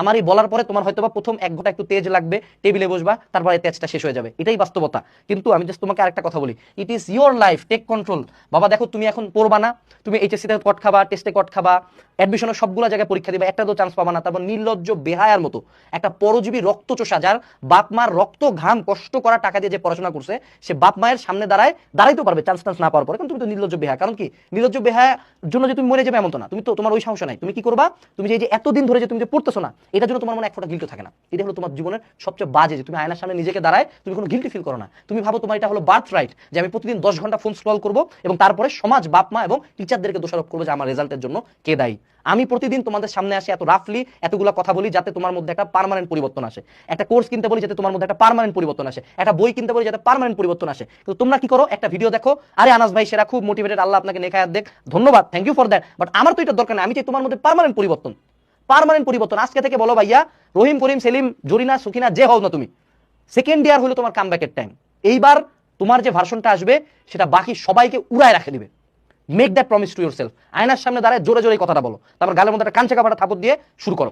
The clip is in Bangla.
আমার এই বলার পরে তোমার হয়তো প্রথম এক ঘণ্টা একটু তেজ লাগবে, টেবিলে বসবা, তারপরে তেজটা শেষ হয়ে যাবে। এটাই বাস্তবতা। কিন্তু আমি জাস্ট তোমাকে আরেকটা কথা বলি। It is your life take control বাবা, দেখো, তুমি এখন পড়বা না, তুমি এইচএসসিতে কট খাবা টেস্টে কট খাবা অ্যাডমিশনের সবগুলো জায়গায় পরীক্ষা দিবা, একটা তো চান্স পাবা না, তারপর নির্লজ্জ, বেহায়ার মতো। একটা পরজীবী রক্তচোষা যার বাপ মার রক্ত, ঘাম, কষ্ট করা টাকা দিয়ে যে পড়াশোনা করছে, সে বাপ মায়ের সামনে দাঁড়ায় দাঁড়াইতে পারবে চান্স টান্স না পাওয়ার পরে। কারণ তুমি তো নির্লজ্জ বেহা কারণ কি? নির্লজ্জ বেহার জন্য যে তুমি মরে যাবে এমন তো না। তুমি তো তোমার ওই সাহস নাই। তুমি কি করবা? তুমি যে এতদিন ধরে যে তুমি যে পড়তেছো না। এটার জন্য তোমার মনে এক ফোটা গিল্ট থাকে না। এটা হলো তোমার জীবনের সবচেয়ে বাজে যে তুমি আয়নার সামনে নিজেকে দাঁড়ায় তুমি কোনো গিল্টি ফিল করো না। তুমি ভাবো তোমার এটা হলো বার্থ রাইট যে আমি প্রতিদিন দশ ঘণ্টা ফোন স্ক্রল করব এবং তারপরে সমাজ, বাপ, মা এবং টিচারদেরকে দোষারোপ করব যে আমার রেজাল্টের জন্য কে দায়ী। আমি প্রতিদিন তোমাদের সামনে আসি এত রাফলি এতগুলো কথা বলি যাতে তোমার মধ্যে একটা পার্মানেন্ট পরিবর্তন আসে। একটা কোর্স কিনতে বলি যাতে তোমার মধ্যে একটা পার্মানেন্ট পরিবর্তন আসে। একটা বই কিনতে বলি যাতে পার্মানেন্ট পরিবর্তন আসে। কিন্তু তোমরা কি করো? একটা ভিডিও দেখো। আরে আনাস ভাই, সেরা, খুব মোটিভেটেড আল্লাহ আপনাকে নেখায়াত দেখ। ধন্যবাদ thank you for that but আমার তো এটা দরকার নেই। আমি চাই তোমার মধ্যে পার্মানেন্ট পরিবর্তন। পার্মানেন্ট পরিবর্তন। আজকে থেকে বলো ভাইয়া, রহিম, করিম, সেলিম, জরিনা, সুখিনা, যে হও না তুমি সেকেন্ড ইয়ার হলো তোমার কামব্যাকের টাইম এইবার তোমার যে ভার্সনটা আসবে, সেটা বাকি সবাইকে উড়ায় রাখে দিবে। Make that promise to yourself আয়নার সামনে দাঁড়ায় জোরে জোরে কথাটা বলো। তারপর গালের মধ্যে একটা কাঞ্চে কাপড়টা থাপড় দিয়ে শুরু করো।